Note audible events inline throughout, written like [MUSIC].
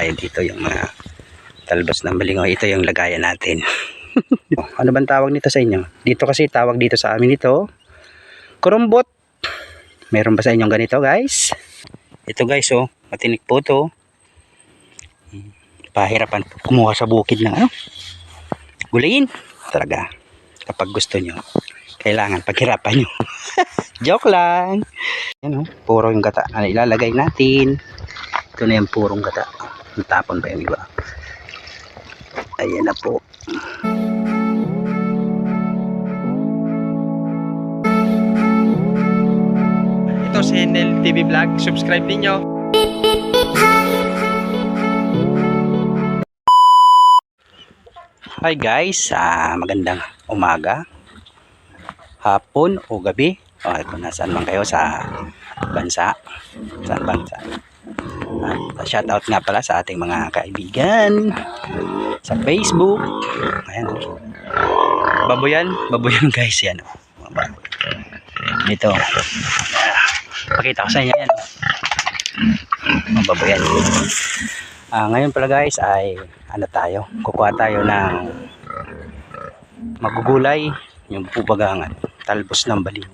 tayo dito yung mga talbos ng balingoy. Ito yung lagayan natin. [LAUGHS] ano bang tawag nito sa inyo? Dito kasi tawag dito sa amin ito. Kurumbot. Meron ba sa inyong ganito guys? Ito guys oh, matinik po to. Pahirapan po kumuha sa bukid ng ano. Gulayin. Talaga. Kapag gusto nyo. Kailangan paghirapan nyo. [LAUGHS] Joke lang. Yan oh, puro yung gata. Ano ilalagay natin? Ito na yung purong gata. Natapon pa yung iba. Ayan na po. Ito si Nel TV Vlog. Subscribe ninyo. Hi guys, ah, magandang umaga, hapon o gabi. O kung nasaan man kayo sa bansa, saan bansa. At shout out nga pala sa ating mga kaibigan sa Facebook. Ayan. Baboyan, baboyan [LAUGHS] guys yan. Dito. Pakita ko sa inyo yan. Mga baboyan. Ah, ngayon pala guys ay ano tayo, kukuha tayo ng magugulay, yung pubagangan, talbos ng baliw.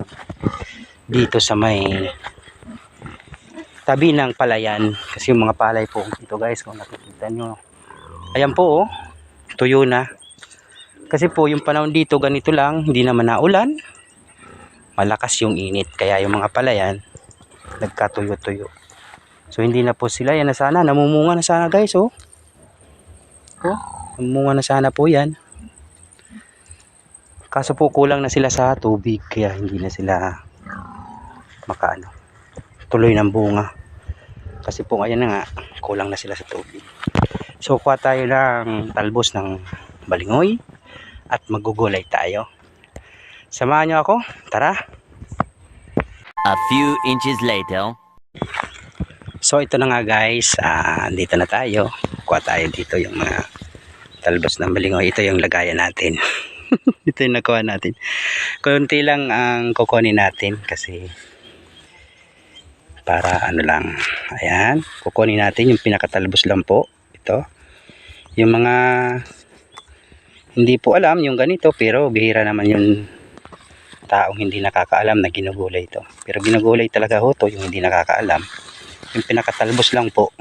Dito sa may tabi ng palayan. Kasi yung mga palay po ito guys kung nakikita nyo. Ayan po oh. Tuyo na. Kasi po yung panahon dito ganito lang. Hindi naman naulan. Malakas yung init. Kaya yung mga palayan nagkatuyo-tuyo. So hindi na po sila. Yan na sana. Namumunga na sana guys oh. Oh, namumunga na sana po yan. Kaso po kulang na sila sa tubig. Kaya hindi na sila makaano. Tuloy ng bunga. Kasi po ngayon na nga kulang na sila sa tubig. So kuha tayo ng talbos ng balingoy at magugulay tayo. Samahan niyo ako. Tara. A few inches later. So ito na nga guys, ah dito na tayo. Kuha tayo dito yung mga talbos ng balingoy. Ito yung lagayan natin. [LAUGHS] ito yung nakuha natin. Kunti lang ang kukunin natin kasi para ano lang. Ayan, kukunin natin yung pinakatalbos lang po. Ito. Yung mga hindi po alam yung ganito pero bihira naman yung taong hindi nakakaalam na ginugulay ito. Pero ginugulay talaga ho to yung hindi nakakaalam. Yung pinakatalbos lang po.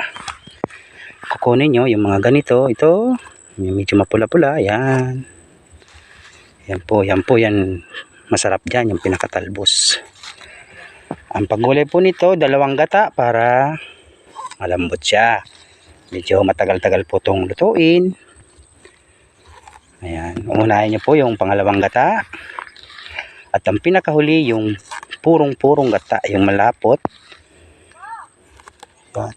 Kukunin nyo yung mga ganito. Ito. Yung medyo mapula-pula. Yan yan po. Yan po. Yan masarap dyan yung pinakatalbos ang paggulay po nito dalawang gata para malambot siya. Medyo matagal-tagal po itong lutuin. Ayan unahin nyo po yung pangalawang gata. At ang pinakahuli yung purong-purong gata yung malapot. Yan.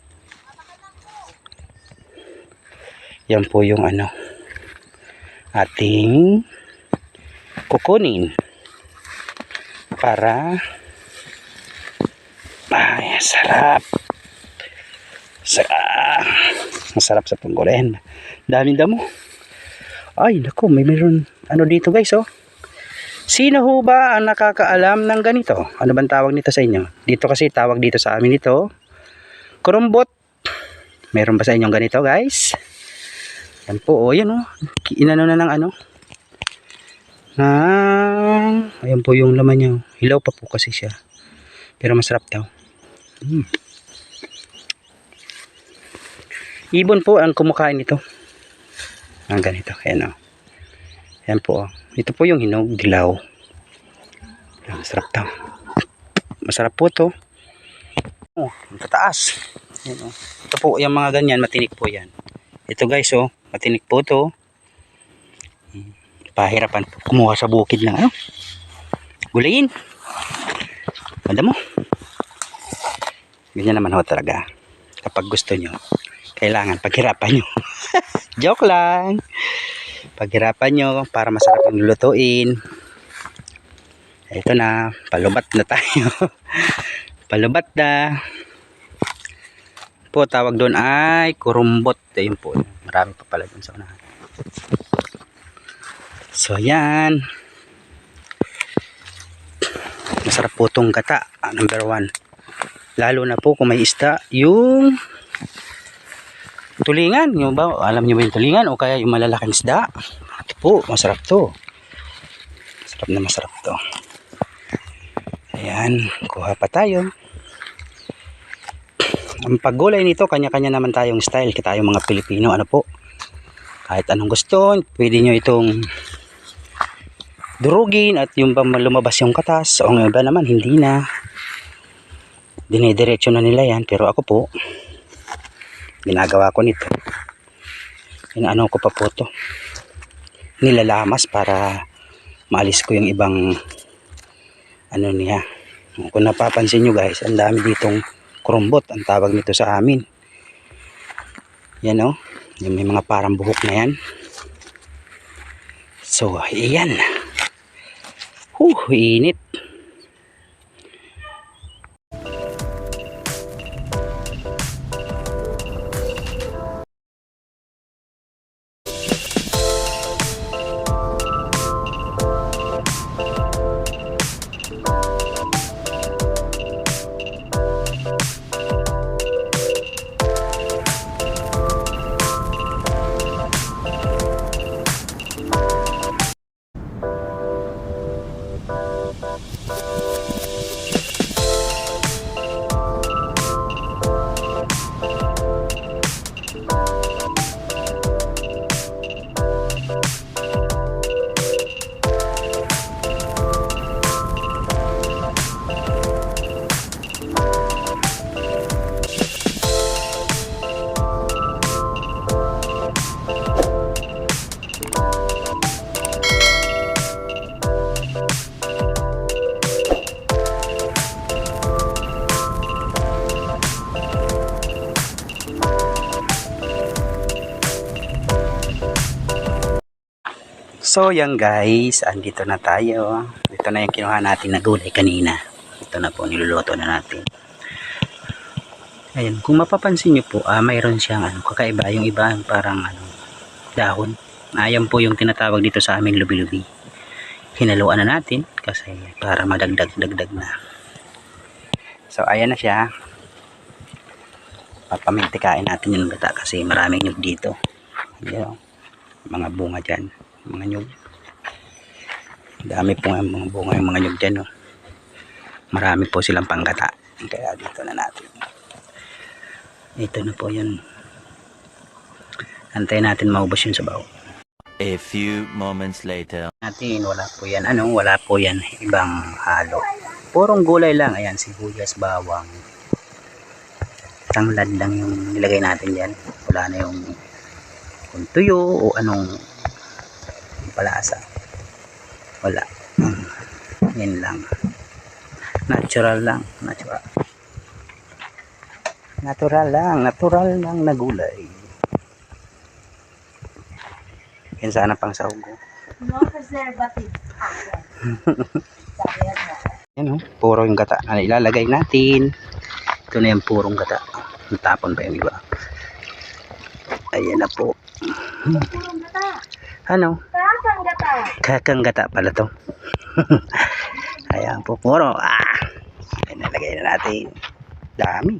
Yan po yung ano ating kukunin para ay sarap sarap masarap sa panggulayan daming damo ay naku may meron ano dito guys oh Sino ho ba ang nakakaalam ng ganito? Ano bang tawag nito sa inyo? Dito kasi tawag dito sa amin ito Kurumbot. Meron ba sa inyong ganito, guys? Yan po, oh, yan oh. Inano na ng ano? Ah, ayan po yung laman niya. Hilaw pa po kasi siya. Pero masarap daw. Mm. Ibon po ang kumakain nito. Ang ganito, ayan oh. Ayan po. Ito po yung hinog, dilaw. Ayan, Masarap daw. Masarap po to. Oh, ang tataas. Yan, oh. Ito po, yung mga ganyan, matinik po yan. Ito guys, oh, matinik po to. Hmm, Pahirapan po kumuha sa bukid ng ano. Gulayin. Ganda mo. Ganyan naman ho talaga. Kapag gusto nyo, kailangan paghirapan nyo. [LAUGHS] Joke lang. Paghirapan nyo para masarap ang lulutuin. Ito na, palubat na tayo. [LAUGHS] palubat na po tawag doon ay kurumbot ayun po marami pa pala doon sa unahan so yan masarap po itong gata number one lalo na po kung may isda yung tulingan. Yung ba, alam niyo ba yung tulingan o kaya yung malalaking isda? Ito po, masarap to. Masarap na masarap to. Ayan, kuha pa tayo. Ang paggulay nito, kanya-kanya naman tayong style. Kita tayong mga Pilipino, ano po. Kahit anong gusto, pwede nyo itong durugin at yung ba lumabas yung katas. O ang iba naman, hindi na. Dinidiretso na nila yan. Pero ako po, ginagawa ko nito. Inaano ko pa po to. Nilalamas para maalis ko yung ibang ano niya. Kung napapansin nyo guys, ang dami ditong krumbot ang tawag nito sa amin. Yan o. Yung may mga parang buhok na yan. So, iyan. Huh, init. So, yan guys. Andito na tayo. Ito na yung kinuha natin na gulay kanina. Ito na po, niluluto na natin. Ayan, kung mapapansin nyo po, ah, mayroon siyang ano, kakaiba. Yung iba, parang ano, dahon. Ayan po yung tinatawag dito sa aming lubi-lubi. Hinaluan na natin kasi para madagdag-dagdag na. So, ayan na siya. Papamintikain natin yung gata kasi maraming nyug dito. Ayan, oh. mga bunga dyan. Mga nyug. Dami po nga mga bunga yung mga nyug dyan. Oh. Marami po silang panggata. Kaya dito na natin. Ito na po yun. Antayin natin maubos yung sabaw. A few moments later. natin wala po yan ano wala po yan ibang halo purong gulay lang ayan sibuyas bawang tanglad lang yung nilagay natin dyan wala na yung kung tuyo o anong palasa wala yan lang natural lang natural natural lang natural lang na gulay yan sana pang sahog ko No preservative. Yan mo. Yan oh, puro yung gata na ilalagay natin. Ito na yung purong gata. Natapon pa yung iba. Ayan na po. Purong gata. Ano? Kakang gata. Kakang gata pala to. [LAUGHS] Ayan po, puro. Ah! Nalagay na natin. Dami.